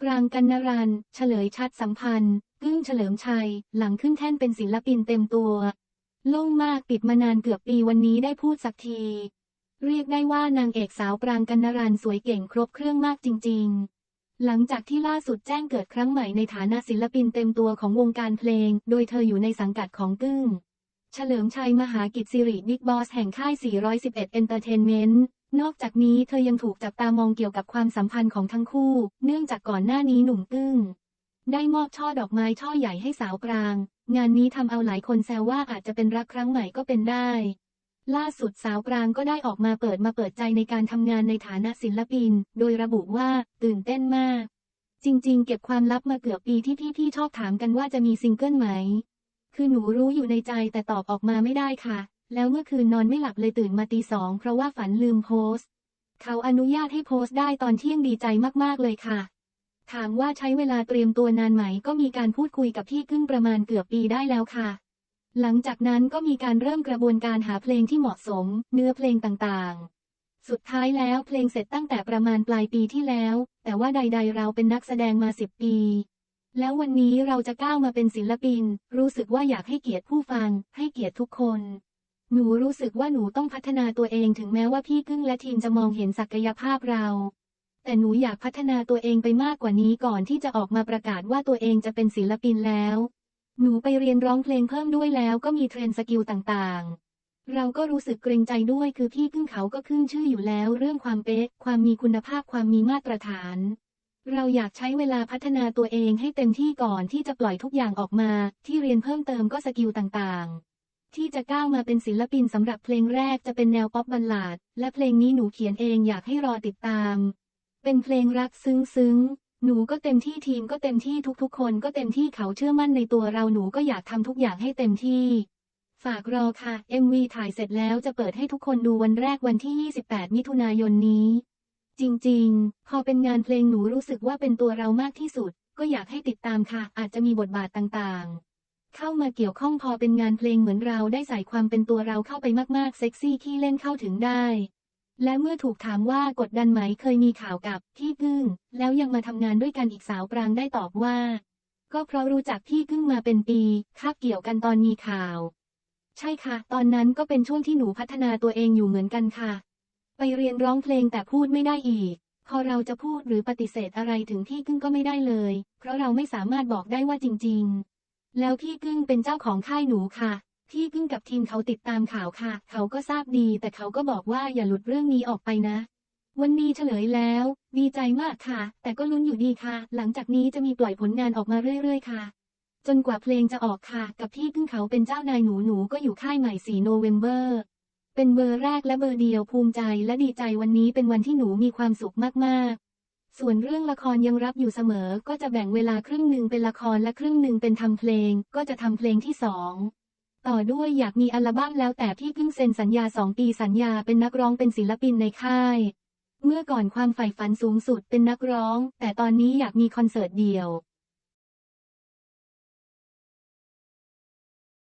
ปรางกันนรันเฉลยชัดสัมพันธ์กึ้งเฉลิมชัย หลังขึ้นแท่นเป็นศิลปินเต็มตัว โล่งมากปิดมานานเกือบปีวันนี้ได้พูดสักที เรียกได้ว่านางเอกสาวปรางกันนรันสวยเก่งครบเครื่องมากจริง ๆ หลังจากที่ล่าสุดแจ้งเกิดครั้งใหม่ในฐานะศิลปินเต็มตัวของวงการเพลง โดยเธออยู่ในสังกัดของกึ้ง เฉลิมชัยมหากิจสิริบิ๊กบอสแห่งค่าย 411 Entertainment นอกจากนี้เธอยังถูกจับตามองเกี่ยวกับความสัมพันธ์ของทั้งคู่ เนื่องจากก่อนหน้านี้หนุ่มกึ้งได้มอบช่อดอกไม้ช่อใหญ่ให้สาวปราง งานนี้ทำเอาหลายคนแซวว่าอาจจะเป็นรักครั้งใหม่ก็เป็นได้ ล่าสุดสาวปรางก็ได้ออกมาเปิดมาเปิดใจในการทำงานในฐานะศิลปิน โดยระบุว่าตื่นเต้นมาก จริง ๆ เก็บความลับมาเกือบปีที่พี่ๆชอบถามกันว่าจะมีซิงเกิลไหม คือหนูรู้อยู่ในใจแต่ตอบออกมาไม่ได้ค่ะ แล้วเมื่อคืนนอนไม่หลับเลยตื่นมาตีสองเพราะว่าฝันลืมโพสต์ เขาอนุญาตให้โพสต์ได้ตอนเที่ยงดีใจมากๆเลยค่ะ ถามว่าใช้เวลาเตรียมตัวนานไหมก็มีการพูดคุยกับพี่กึ้งประมาณเกือบปีได้แล้วค่ะ หลังจากนั้นก็มีการเริ่มกระบวนการหาเพลงที่เหมาะสม เนื้อเพลงต่างๆ สุดท้ายแล้วเพลงเสร็จตั้งแต่ประมาณปลายปีที่แล้ว แต่ว่าใด ๆ เราเป็นนักแสดงมาสิบปีแล้ววันนี้เราจะก้าวมาเป็นศิลปิน รู้สึกว่าอยากให้เกียรติผู้ฟัง ให้เกียรติทุกคน หนูรู้สึกว่าหนูต้องพัฒนาตัวเองถึงแม้ว่าพี่กึ้งและทีมจะมองเห็นศักยภาพเรา แต่หนูอยากพัฒนาตัวเองไปมากกว่านี้ก่อนที่จะออกมาประกาศว่าตัวเองจะเป็นศิลปินแล้ว หนูไปเรียนร้องเพลงเพิ่มด้วยแล้วก็มีเทรนสกิลต่างๆ เราก็รู้สึกเกรงใจด้วยคือพี่พึ่งเขาก็ขึ้นชื่ออยู่แล้ว เรื่องความเป๊ะ ความมีคุณภาพความมีมาตรฐาน เราอยากใช้เวลาพัฒนาตัวเองให้เต็มที่ก่อนที่จะปล่อยทุกอย่างออกมา ที่เรียนเพิ่มเติมก็สกิลต่างๆ ที่จะก้าวมาเป็นศิลปินสำหรับเพลงแรกจะเป็นแนวป๊อปบัลลาด และเพลงนี้หนูเขียนเองอยากให้รอติดตาม เป็นเพลงรักซึ้งๆหนูก็เต็มที่ทีมก็เต็มที่ทุกๆ คนก็เต็มที่เขาเชื่อมั่นในตัวเราหนูก็อยากทำทุกอย่างให้เต็มที่ ฝากรอค่ะ MV ถ่ายเสร็จแล้วจะเปิดให้ทุกคนดูวันแรกวันที่ 28 มิถุนายนนี้ จริงๆ พอเป็นงานเพลงหนูรู้สึกว่าเป็นตัวเรามากที่สุด ก็อยากให้ติดตามค่ะ อาจจะมีบทบาทต่างๆ เข้ามาเกี่ยวข้องพอเป็นงานเพลงเหมือนเราได้ใส่ความเป็นตัวเราเข้าไปมากๆ เซ็กซี่ที่เล่นเข้าถึงได้ และเมื่อถูกถามว่ากดดันไหมเคยมีข่าวกับพี่กึ้งแล้วยังมาทำงานด้วยกันอีกสาวปรางได้ตอบว่า ก็เพราะรู้จักพี่กึ้งมาเป็นปีคาบเกี่ยวกันตอนมีข่าว ใช่ค่ะ ตอนนั้นก็เป็นช่วงที่หนูพัฒนาตัวเองอยู่เหมือนกันค่ะ ไปเรียนร้องเพลงแต่พูดไม่ได้อีกพอเราจะพูดหรือปฏิเสธอะไรถึงพี่กึ้งก็ไม่ได้เลย เพราะเราไม่สามารถบอกได้ว่าจริง ๆ แล้วพี่กึ้งเป็นเจ้าของค่ายหนูค่ะ พี่กึ้งกับทีมเขาติดตามข่าวค่ะ เขาก็ทราบดี แต่เขาก็บอกว่าอย่าหลุดเรื่องนี้ออกไปนะ วันนี้เฉลยแล้ว ดีใจมากค่ะ แต่ก็ลุ้นอยู่ดีค่ะ หลังจากนี้จะมีปล่อยผลงานออกมาเรื่อยๆค่ะ จนกว่าเพลงจะออกค่ะ กับพี่กึ้งเขาเป็นเจ้านายหนูหนูก็อยู่ค่ายใหม่4โนเวม ber เป็นเบอร์แรกและเบอร์เดียวภูมิใจและดีใจวันนี้เป็นวันที่หนูมีความสุขมากๆ ส่วนเรื่องละครยังรับอยู่เสมอ ก็จะแบ่งเวลาครึ่งหนึ่งเป็นละครและครึ่งหนึ่งเป็นทำเพลง ก็จะทำเพลงที่สอง ต่อด้วยอยากมีอัลบั้มแล้วแต่พี่เพิ่งเซ็นสัญญาสองปีสัญญาเป็นนักร้องเป็นศิลปินในค่าย เมื่อก่อนความใฝ่ฝันสูงสุดเป็นนักร้อง แต่ตอนนี้อยากมีคอนเสิร์ตเดี่ยว